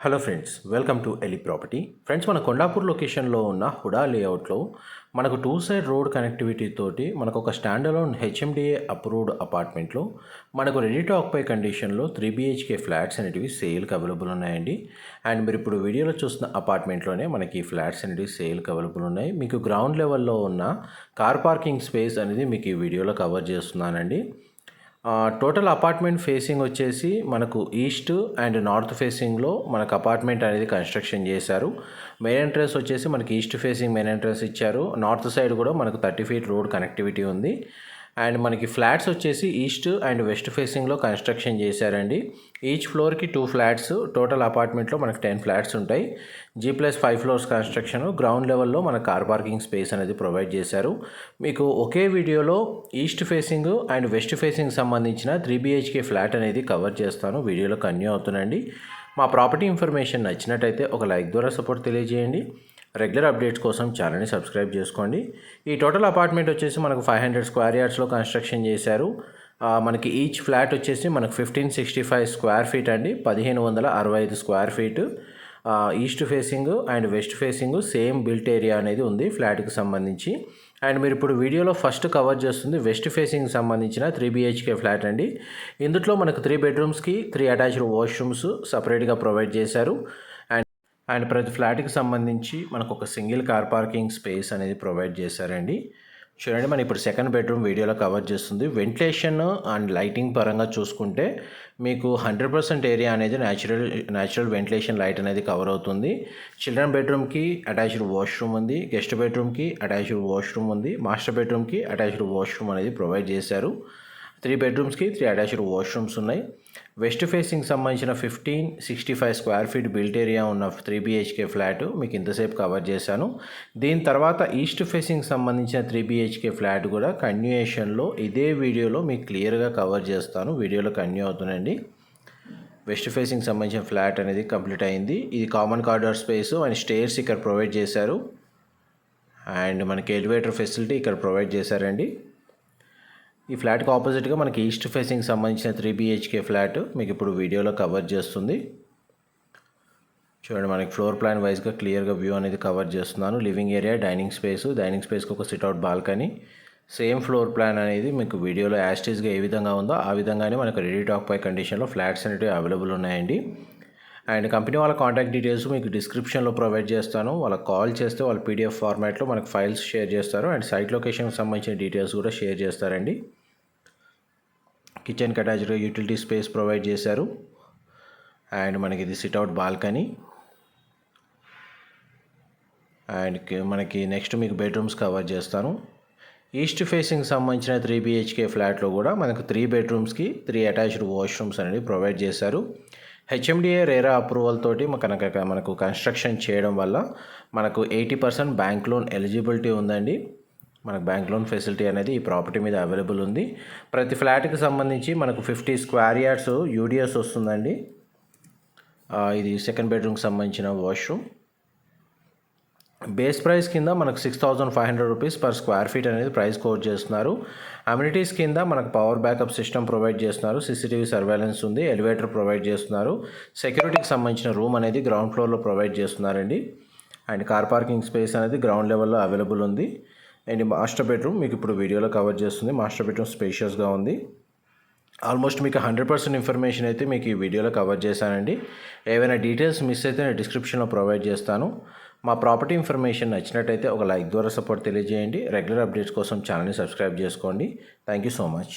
Hello friends welcome to Eli property. Friends మన కొండాపూర్ లొకేషన్లో ఉన్న హుడా లేఅవుట్లో మనకు టూ సైడ్ రోడ్ కనెక్టివిటీ తోటి మనకు ఒక స్టాండ్ అలోన్ హెచ్ఎండిఏ అప్రూవ్డ్ అపార్ట్మెంట్లో మనకు రెడీ టు ఆక్పై కండిషన్లో త్రీ బీహెచ్కే ఫ్లాట్స్ అనేటివి సేల్కి అవైలబుల్ ఉన్నాయండి. అండ్ మీరు ఇప్పుడు వీడియోలో చూస్తున్న అపార్ట్మెంట్లోనే మనకి ఫ్లాట్స్ అనేటివి సేల్కి అవైలబుల్ ఉన్నాయి. మీకు గ్రౌండ్ లెవెల్లో ఉన్న కార్ పార్కింగ్ స్పేస్ అనేది మీకు ఈ వీడియోలో కవర్ చేస్తున్నానండి. టోటల్ అపార్ట్మెంట్ ఫేసింగ్ వచ్చేసి మనకు ఈస్ట్ అండ్ నార్త్ ఫేసింగ్లో మనకు అపార్ట్మెంట్ అనేది కన్స్ట్రక్షన్ చేశారు. మెయిన్ ఎంట్రన్స్ వచ్చేసి మనకి ఈస్ట్ ఫేసింగ్ మెయిన్ ఎంట్రన్స్ ఇచ్చారు. నార్త్ సైడ్ కూడా మనకు థర్టీ ఫీట్ రోడ్ కనెక్టివిటీ ఉంది. అండ్ మనకి ఫ్లాట్స్ వచ్చేసి ఈస్ట్ అండ్ వెస్ట్ ఫేసింగ్లో కన్స్ట్రక్షన్ చేశారండి. ఈచ్ ఫ్లోర్కి టూ ఫ్లాట్స్ టోటల్ అపార్ట్మెంట్లో మనకి టెన్ ఫ్లాట్స్ ఉంటాయి. G plus five floors construction ground లెవెల్లో మన కార్ పార్కింగ్ స్పేస్ అనేది ప్రొవైడ్ చేశారు. మీకు ఒకే వీడియోలో east facing and west facing సంబంధించిన త్రీ బిహెచ్కే ఫ్లాట్ అనేది కవర్ చేస్తాను. వీడియోలో కన్యూ అవుతుందండి. మా ప్రాపర్టీ ఇన్ఫర్మేషన్ నచ్చినట్టయితే ఒక లైక్ ద్వారా సపోర్ట్ తెలియజేయండి. రెగ్యులర్ అప్డేట్స్ కోసం ఛానల్ని సబ్స్క్రైబ్ చేసుకోండి. ఈ టోటల్ అపార్ట్మెంట్ వచ్చేసి మనకు ఫైవ్ హండ్రెడ్ స్క్వేర్ యార్డ్స్లో కన్స్ట్రక్షన్ చేశారు. మనకి ఈచ్ ఫ్లాట్ వచ్చేసి మనకు fifteen sixty five square feet అండి. పదిహేను వందల అరవై ఐదు square feet. East facing and west facing same built area అనేది ఉంది ఫ్లాట్కి సంబంధించి. అండ్ మీరు ఇప్పుడు వీడియోలో ఫస్ట్ కవర్ చేస్తుంది వెస్ట్ ఫేసింగ్ సంబంధించిన త్రీ బీహెచ్కే ఫ్లాట్ అండి. ఇందులో మనకు త్రీ బెడ్రూమ్స్కి త్రీ అటాచ్డ్ వాష్రూమ్స్ సపరేట్గా ప్రొవైడ్ చేశారు. అండ్ ప్రతి ఫ్లాట్కి సంబంధించి మనకు ఒక సింగిల్ కార్ పార్కింగ్ స్పేస్ అనేది ప్రొవైడ్ చేశారండి. చూడండి మనం ఇప్పుడు సెకండ్ బెడ్రూమ్ వీడియోలో కవర్ చేస్తుంది. వెంటిలేషన్ అండ్ లైటింగ్ పరంగా చూసుకుంటే మీకు హండ్రెడ్ పర్సెంట్ ఏరియా అనేది న్యాచురల్ న్యాచురల్ వెంటిలేషన్ లైట్ అనేది కవర్ అవుతుంది. చిల్డ్రన్ బెడ్రూమ్కి అటాచ్డ్ వాష్రూమ్ ఉంది. గెస్ట్ బెడ్రూమ్కి అటాచ్డ్ వాష్రూమ్ ఉంది. మాస్టర్ బెడ్రూమ్కి అటాచ్డ్ వాష్రూమ్ అనేది ప్రొవైడ్ చేశారు. త్రీ బెడ్రూమ్స్కి త్రీ అటాచ్డ్ వాష్రూమ్స్ ఉన్నాయి. వెస్ట్ ఫేసింగ్ సంబంధించిన fifteen sixty five square feet built area ఉన్న త్రీ బీహెచ్కే ఫ్లాట్ మీకు ఇంతసేపు కవర్ చేశాను. దీని తర్వాత ఈస్ట్ ఫేసింగ్ సంబంధించిన త్రీ బీహెచ్కే ఫ్లాట్ కూడా కన్యూయేషన్లో ఇదే వీడియోలో మీకు క్లియర్గా కవర్ చేస్తాను. వీడియోలో కన్యూ అవుతుందండి వెస్ట్ ఫేసింగ్ సంబంధించిన ఫ్లాట్ అనేది కంప్లీట్ అయింది. ఇది common corridor space and stairs ఇక్కడ ప్రొవైడ్ చేశారు. అండ్ మనకి ఎలివేటర్ ఫెసిలిటీ ఇక్కడ ప్రొవైడ్ చేశారండి. ఈ ఫ్లాట్కి ఆపోజిట్గా మనకి ఈస్ట్ ఫేసింగ్ సంబంధించిన త్రీ బిహెచ్కే ఫ్లాట్ మీకు ఇప్పుడు వీడియోలో కవర్ చేస్తుంది. చూడండి మనకి ఫ్లోర్ ప్లాన్ వైజ్గా క్లియర్గా వ్యూ అనేది కవర్ చేస్తున్నాను. Living area dining space. Dining స్పేస్కి ఒక sit out balcony. Same floor plan అనేది మీకు వీడియోలో యాస్టేజ్గా ఏ విధంగా ఉందో ఆ విధంగానే మనకు రెడీ టాక్ పై కండిషన్లో ఫ్లాట్స్ అనేవి అవైలబుల్ ఉన్నాయండి. అండ్ కంపెనీ వాళ్ళ కాంటాక్ట్ డీటెయిల్స్ మీకు డిస్క్రిప్షన్లో ప్రొవైడ్ చేస్తాను. వాళ్ళకి కాల్ చేస్తే వాళ్ళు పీడిఎఫ్ ఫార్మాట్లో మనకు ఫైల్స్ షేర్ చేస్తారు. అండ్ సైట్ లొకేషన్కి సంబంధించిన డీటెయిల్స్ కూడా షేర్ చేస్తారండి. కిచెన్కి అటాచ్డ్గా యూటిలిటీ స్పేస్ ప్రొవైడ్ చేశారు. అండ్ మనకి ఇది సిట్అవుట్ బాల్కనీ. అండ్ మనకి నెక్స్ట్ మీకు బెడ్రూమ్స్ కవర్ చేస్తాను. ఈస్ట్ ఫేసింగ్ సంబంధించిన త్రీ బిహెచ్కే ఫ్లాట్లో కూడా మనకు త్రీ బెడ్రూమ్స్కి త్రీ అటాచ్డ్ వాష్రూమ్స్ అనేవి ప్రొవైడ్ చేశారు. హెచ్ఎండిఏ రేరా అప్రూవల్ తోటి మనకు మనకు కన్స్ట్రక్షన్ చేయడం వల్ల మనకు eighty percent bank loan eligibility ఉందండి. మనకు బ్యాంక్ లోన్ ఫెసిలిటీ అనేది ఈ ప్రాపర్టీ మీద అవైలబుల్ ఉంది. ప్రతి ఫ్లాట్కి సంబంధించి మనకు ఫిఫ్టీ స్క్వేర్ యార్డ్స్ యూడిఎస్ వస్తుందండి. ఇది సెకండ్ బెడ్రూమ్కి సంబంధించిన వాష్రూమ్. బేస్ ప్రైస్ కింద మనకు six thousand five hundred rupees per square feet అనేది ప్రైస్ కోట్ చేస్తున్నారు. అమ్యూనిటీస్ కింద మనకు పవర్ బ్యాకప్ సిస్టమ్ ప్రొవైడ్ చేస్తున్నారు. సీసీటీవీ సర్వేలెన్స్ ఉంది ఎలివేటర్ ప్రొవైడ్ చేస్తున్నారు. సెక్యూరిటీకి సంబంధించిన రూమ్ అనేది గ్రౌండ్ ఫ్లోర్లో ప్రొవైడ్ చేస్తున్నారండి. అండ్ కార్ పార్కింగ్ స్పేస్ అనేది గ్రౌండ్ లెవెల్లో అవైలబుల్ ఉంది. అండ్ మాస్టర్ బెడ్రూమ్ మీకు ఇప్పుడు వీడియోలో కవర్ చేస్తుంది. మాస్టర్ బెడ్రూమ్ స్పేషియస్గా ఉంది. ఆల్మోస్ట్ మీకు హండ్రెడ్ పర్సెంట్ ఇన్ఫర్మేషన్ అయితే మీకు ఈ వీడియోలో కవర్ చేశానండి. ఏవైనా డీటెయిల్స్ మిస్ అయితే నేను డిస్క్రిప్షన్లో ప్రొవైడ్ చేస్తాను. మా ప్రాపర్టీ ఇన్ఫర్మేషన్ నచ్చినట్టయితే ఒక లైక్ ద్వారా సపోర్ట్ తెలియజేయండి. రెగ్యులర్ అప్డేట్స్ కోసం ఛానల్ని సబ్స్క్రైబ్ చేసుకోండి. Thank you so much.